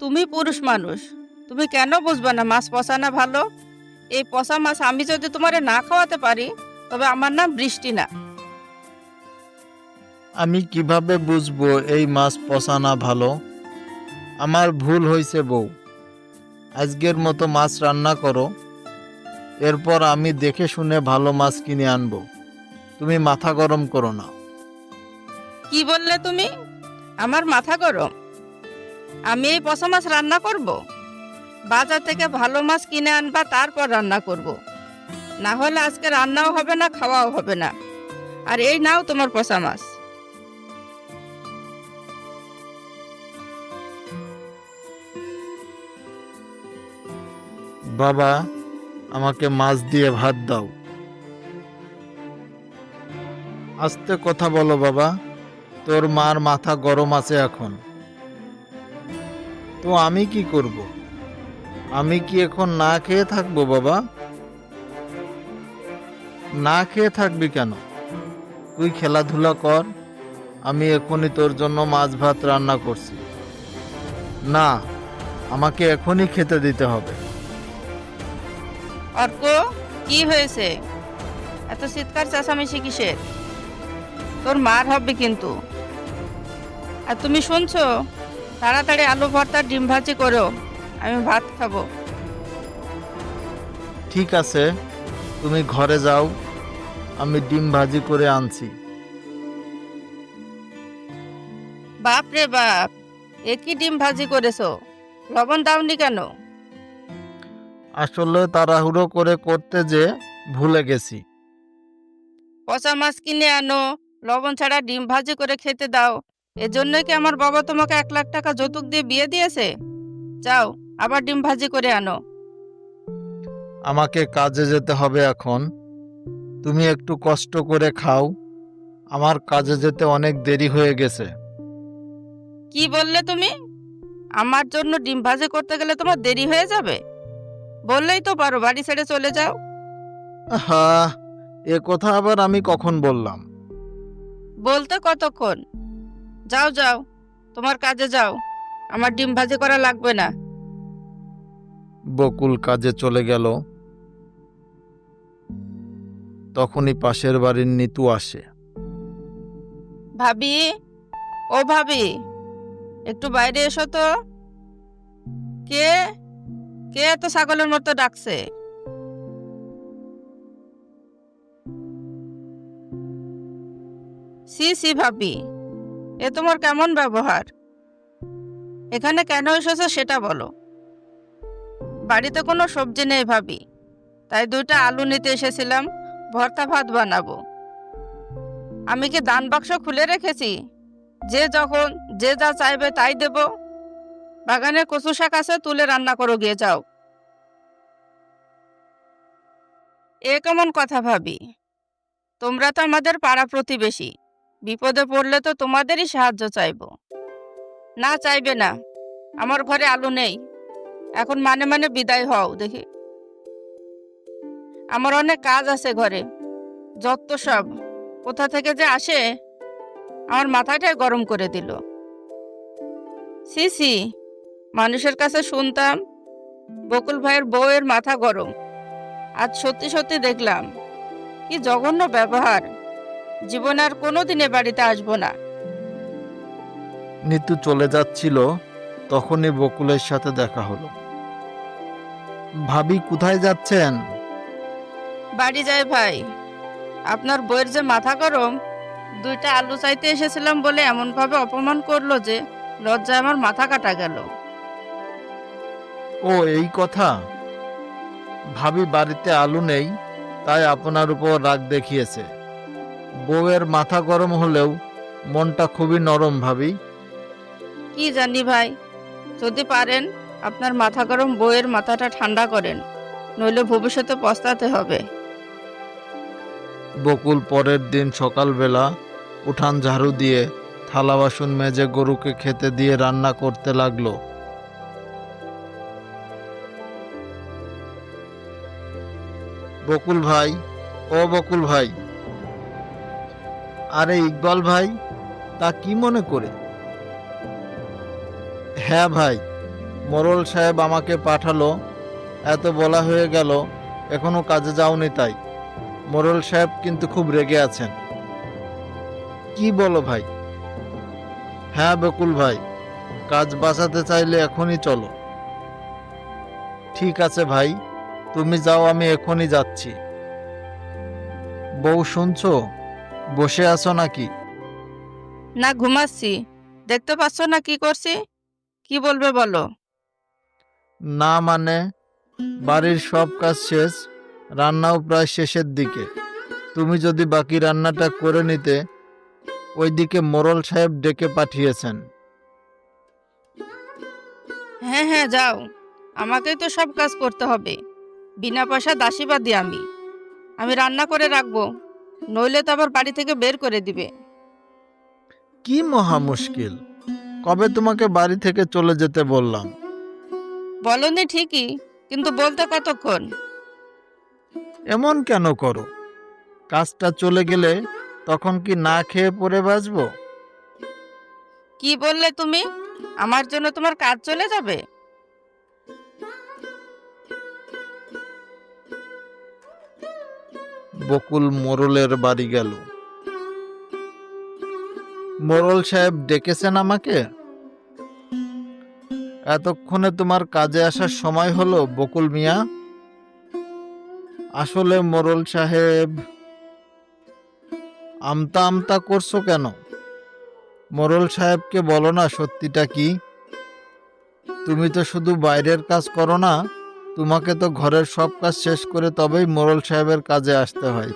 তুমি পুরুষ মানুষ। তুমি কেন বুঝবে না মাছ পচা না ভালো? এই পচা মাছ আমি যদি তোমারে না খাওয়াতে পারি তবে আমার নাম বৃষ্টি না আমি কীভাবে বুঝব এই মাছ পচা না ভালো? আমার ভুল হয়েছে বউ। আজকের মতো মাছ রান্না করো। এরপর আমি দেখে শুনে ভালো মাছ কিনে আনব। তুমি মাথা গরম করো না। কি বললে তুমি? আমার মাথা গরম? আমি এই পচা মাছ রান্না করব? বাজার থেকে ভালো মাছ কিনে আনবা, তারপর রান্না করব। না হলে আজকে রান্নাও হবে না, খাওয়াও হবে না। আর এই নাও তোমার পচা মাছ। বাবা, আমাকে মাছ দিয়ে ভাত দাও। আস্তে কথা বলো বাবা, তোর মার মাথা গরম আছে এখন। তো আমি কি করব? আমি কি এখন না খেয়ে থাকব, বাবা? না খেয়ে থাকবি কেন? তুই খেলাধুলা কর, আমি এখনই তোর জন্য মাছ ভাত রান্না করছি। না, আমাকে এখনই খেতে দিতে হবে। অর্ক, কি হয়েছে? এত চিৎকার চেঁচামেচি কিসের? তোর মার হবে কিন্তু। আর তুমি শুনছো? তাড়াতাড়ি আলু ভর্তা ডিম ভাজি করো। আমি ভাত খাব। ঠিক আছে তুমি ঘরে যাও আমি ডিম ভাজি করে আনছি। বাপ রে বাপ এ কি ডিম ভাজি করেছ? লবণ দাওনি কেন? আসলে তাড়াহুড়ো করে করতে যে ভুলে গেছি। পচা মাছ কিনে আনো লবণ ছাড়া ডিম ভাজি করে খেতে দাও। এজন্যই কি আমার বাবা তোমাকে এক লাখ টাকা যৌতুক দিয়ে বিয়ে দিয়েছে? যাও আবার ডিম ভাজি করে আনো। আমাকে কাজে যেতে হবে এখন। তুমি একটু কষ্ট করে খাও। আমার কাজে যেতে অনেক দেরি হয়ে গেছে। কি বললে তুমি? আমার জন্য ডিম ভাজি করতে গেলে তোমার দেরি হয়ে যাবে। বললেই তো পারো বাড়ি ছেড়ে চলে যাও। হা এ কথা আবার আমি কখন বললাম? বলতে কতক্ষণ? যাও যাও। তোমার কাজে যাও। আমার ডিম ভাজি করা লাগবে না। বকুল কাজে চলে গেল। তখনই পাশের বাড়ির নিতু আসে। ভাবি ও ভাবি একটু বাইরে এসো তো। কে? কে এত ছাগলের মতো ডাকছে? সি সি ভাবি। এ তোমার কেমন ব্যবহার? এখানে কেন এসেছ সেটা বলো। বাড়িতে কোনো সবজি নেই ভাবি, তাই দুইটা আলু নিতে এসেছিলাম, ভর্তা ভাত বানাবো। আমি কি দান বাক্স খুলে রেখেছি? যে যখন, যে যা চাইবে তাই দেব। বাগানে কচু শাক আছে তুলে রান্না করো, গিয়ে যাও। এ কেমন কথা ভাবি। তোমরা তো আমাদের পাড়া প্রতিবেশী। বিপদে পড়লে তো তোমাদেরই সাহায্য চাইব। না, চাইবে না। আমার ঘরে আলু নেই। এখন মানে মানে বিদায় হও, দেখি। আমার অনেক কাজ আছে ঘরে। যত সব। কোথা থেকে যে আসে, আমার মাথাটাই গরম করে দিল। সি সি মানুষের কাছে শুনতাম, বকুল ভাইয়ের বউয়ের মাথা গরম। আজ সত্যি সত্যি দেখলাম, কি জঘন্য ব্যবহার। জীবনে আর কোনো দিনে বাড়িতে আসব না। নিতু চলে যাচ্ছিল তখনই বকুলের সাথে দেখা হলো। ভাবি কোথায় যাচ্ছেন? বাড়ি যাই ভাই। আপনার বইয়ের যে মাথা গরম দুইটা আলু চাইতে এসেছিলাম বলে এমনভাবে অপমান করল যে লজ্জায় আমার মাথা কাটা গেল। ও এই কথা? ভাবি বাড়িতে আলু নেই তাই আপনার উপর রাগ দেখিয়েছে। বউয়ের মাথা গরম হলেও মনটা খুবই নরম ভাবি। কি জানি ভাই যদি পারেন আপনার মাথা গরম বইয়ের মাথাটা ঠান্ডা করেন নইলে ভবিষ্যতে পস্তাতে হবে। বকুল পরের দিন সকালবেলা উঠান ঝাড়ু দিয়ে থালা বাসন মেজে গরুকে খেতে দিয়ে রান্না করতে লাগল। বকুল ভাই ও বকুল ভাই আরে ইকবাল ভাই, তা কি মনে করে? হ্যাঁ ভাই, মোরল সাহেব আমাকে পাঠালো, এত বলা হয়ে গেল, এখনও কাজে যাওনি তাই। মোরল সাহেব কিন্তু খুব রেগে আছেন। কি বলো ভাই? হ্যাঁ বকুল ভাই, কাজ বাঁচাতে চাইলে এখনই চলো। ঠিক আছে ভাই, তুমি যাও, আমি এখনই যাচ্ছি। বউ শুনছো? বসে আছো নাকি? না ঘুমাচ্ছি। দেখতে পাচ্ছ না কি করছি? কি বলবে বলো? না মানে? বাড়ির সব কাজ শেষ রান্নাও প্রায় শেষের দিকে। তুমি যদি বাকি রান্নাটা করে নিতে ওইদিকে মোরল সাহেব ডেকে পাঠিয়েছেন। হ্যাঁ হ্যাঁ যাও। আমাকেই তো সব কাজ করতে হবে। বিনা পয়সা দাসীবাদী আমি। আমি রান্না করে রাখব। নইলে তো আবার বাড়ি থেকে বের করে দিবে। কি মহা মুশকিল। কবে তোমাকে বাড়ি থেকে চলে যেতে বললাম? বলনি ঠিকই কিন্তু বলতে কতক্ষণ? এমন কেন করো? কাজটা চলে গেলে তখন কি না খেয়ে পড়ে বাঁচবো? কি বললে তুমি? আমার জন্য তোমার কাজ চলে যাবে? বকুল মোরলের বাড়ি গেল। মোরল সাহেব ডেকেছেন আমাকে? এতক্ষণে তোমার কাজে আসার সময় হলো বকুল মিয়া? আসলে মোরল সাহেব, আমতা আমতা করছ কেন? মোরল সাহেবকে বলো না সত্যিটা কি? তুমি তো শুধু বাইরের কাজ করো না তোমাকে তো ঘরের সব কাজ শেষ করে তবেই মোরল সাহেবের কাজে আসতে হয়।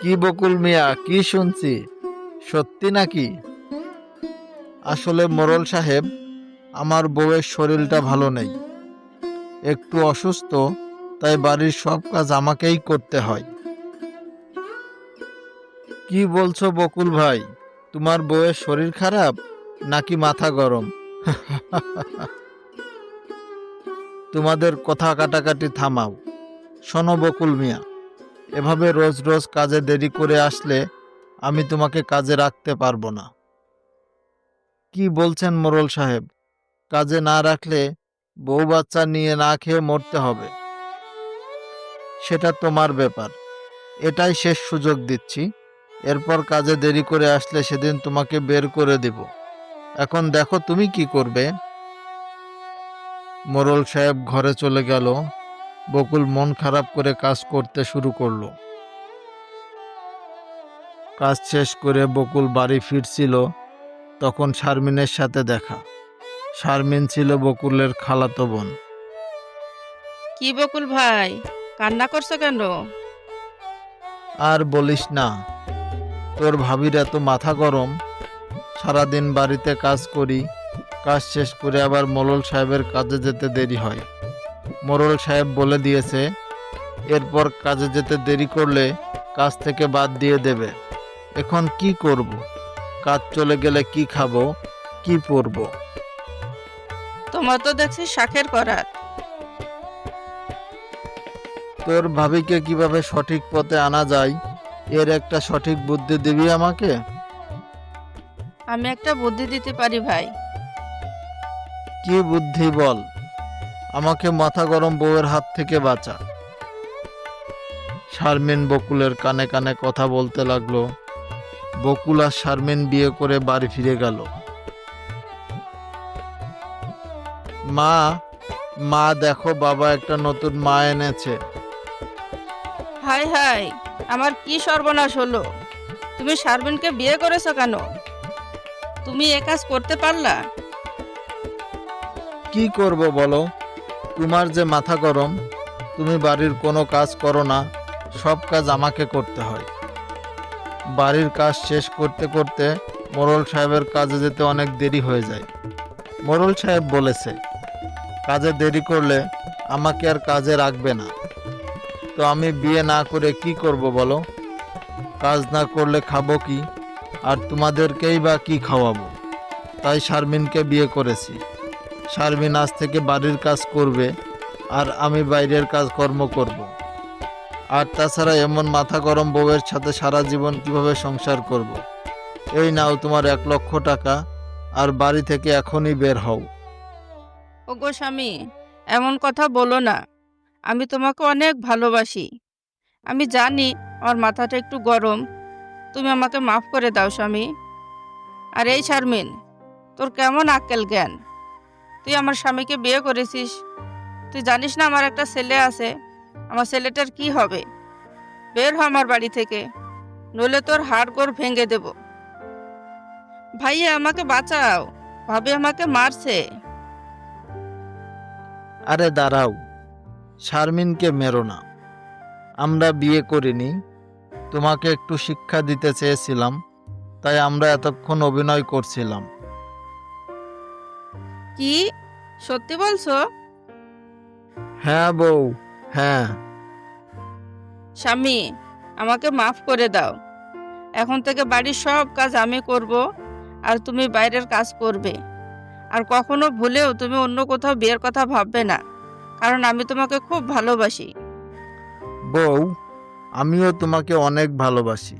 কি বকুল মিয়া, কি শুনছি? সত্যি নাকি? আসলে মোরল সাহেব, আমার বউয়ের শরীরটা ভালো নেই। একটু অসুস্থ, তাই বাড়ির সব কাজ আমাকেই করতে হয়। কি বলছো বকুল ভাই, তোমার বউয়ের শরীর খারাপ নাকি মাথা গরম? তোমাদের কথা কাটাকাটি থামাও। শোনো বকুল মিয়া, এভাবে রোজ রোজ কাজে দেরি করে আসলে আমি তোমাকে কাজে রাখতে পারব না। কি বলছেন মোরল সাহেব? কাজে না রাখলে বউ বাচ্চা নিয়ে না খেয়ে মরতে হবে। সেটা তোমার ব্যাপার। এটাই শেষ সুযোগ দিচ্ছি। এরপর কাজে দেরি করে আসলে সেদিন তোমাকে বের করে দেব। এখন দেখো তুমি কি করবে। মোরল সাহেব ঘরে চলে গেল। বকুল মন খারাপ করে কাজ করতে শুরু করল। কাজ শেষ করে বকুল বাড়ি ফিরছিল। তখন শারমিনের সাথে দেখা। শারমিন ছিল বকুলের খালাতো বোন। কি বকুল ভাই কান্না করছ কেন? আর বলিস না তোর ভাবির এত মাথা গরম। সারাদিন বাড়িতে কাজ করি কাজ শেষ করে আবার মোরল সাহেবের কাজে যেতে দেরি হয়। মোরল সাহেব বলে দিয়েছে এরপর কাজে যেতে দেরি করলে কাজ থেকে বাদ দিয়ে দেবে। এখন কি করব? কাজ চলে গেলে কি খাব? কি পরবো? তোমার তো দেখছি শাখের করার তোর ভাবিকে কীভাবে সঠিক পথে আনা যায়? এর একটা সঠিক বুদ্ধি দিবি আমাকে? আমি একটা বুদ্ধি দিতে পারি ভাই। কি বুদ্ধি বল? আমাকে মাথা গরম বউয়ের হাত থেকে বাঁচা। শারমিন বকুলের কানে কানে কথা বলতে লাগল। বকুল আর শারমিন বিয়ে করে বাড়ি ফিরে গেল। মা মা দেখো বাবা একটা নতুন মা এনেছে। হাই হাই আমার কি সর্বনাশ হলো? তুমি শারমিনকে বিয়ে করেছ কেন? তুমি এ কাজ করতে পারলা? কি করব বলো? তোমার যে মাথা গরম, তুমি বাড়ির কোনো কাজ করো না, সব কাজ আমাকে করতে হয়। বাড়ির কাজ শেষ করতে করতে মোরল সাহেবের কাজে যেতে অনেক দেরি হয়ে যায়। মোরল সাহেব বলেছে, কাজে দেরি করলে আমাকে আর কাজে রাখবে না। তো আমি বিয়ে না করে কি করব বলো? কাজ না করলে খাব কি? আর তোমাদেরকেই বা কি খাওয়াবো? তাই শারমিনকে বিয়ে করেছি। শারমিন আজ থেকে বাড়ির কাজ করবে আর আমি বাইরের কাজ কর্ম করব। আর তাছাড়া এমন মাথা গরম বউয়ের সাথে সারা জীবন কীভাবে সংসার করব। এই নাও তোমার এক লক্ষ টাকা আর বাড়ি থেকে এখনই বের হও। ওগো স্বামী, এমন কথা বলো না। আমি তোমাকে অনেক ভালোবাসি। আমি জানি আমার মাথাটা একটু গরম তুমি আমাকে মাফ করে দাও, স্বামী। আর এই শারমিন, তোর কেমন আক্কেল জ্ঞান? তুই আমার স্বামীকে বিয়ে করেছিস। তুই জানিস না আমার একটা ছেলে আছে। আমার ছেলেটার কি হবে? বের হ আমার বাড়ি থেকে, নইলে তোর হাড় গোড় ভেঙে দেব। ভাইয়া, আমাকে বাঁচাও। ভাবে আমাকে মারছে। আরে দাঁড়াও, শারমিনকে মেরো না। আমরা বিয়ে করিনি তোমাকে একটু শিক্ষা দিতে চেয়েছিলাম তাই আমরা এতক্ষণ অভিনয় করছিলাম। কি? সত্যি বলছো? হ্যাঁ বউ হ্যাঁ। স্বামী আমাকে মাফ করে দাও। এখন থেকে বাড়ির সব কাজ আমি করব আর তুমি বাইরের কাজ করবে। আর কখনো ভুলেও তুমি অন্য কোথাও বিয়ের কথা ভাববে না কারণ আমি তোমাকে খুব ভালোবাসি। বউ আমিও তোমাকে অনেক ভালোবাসি।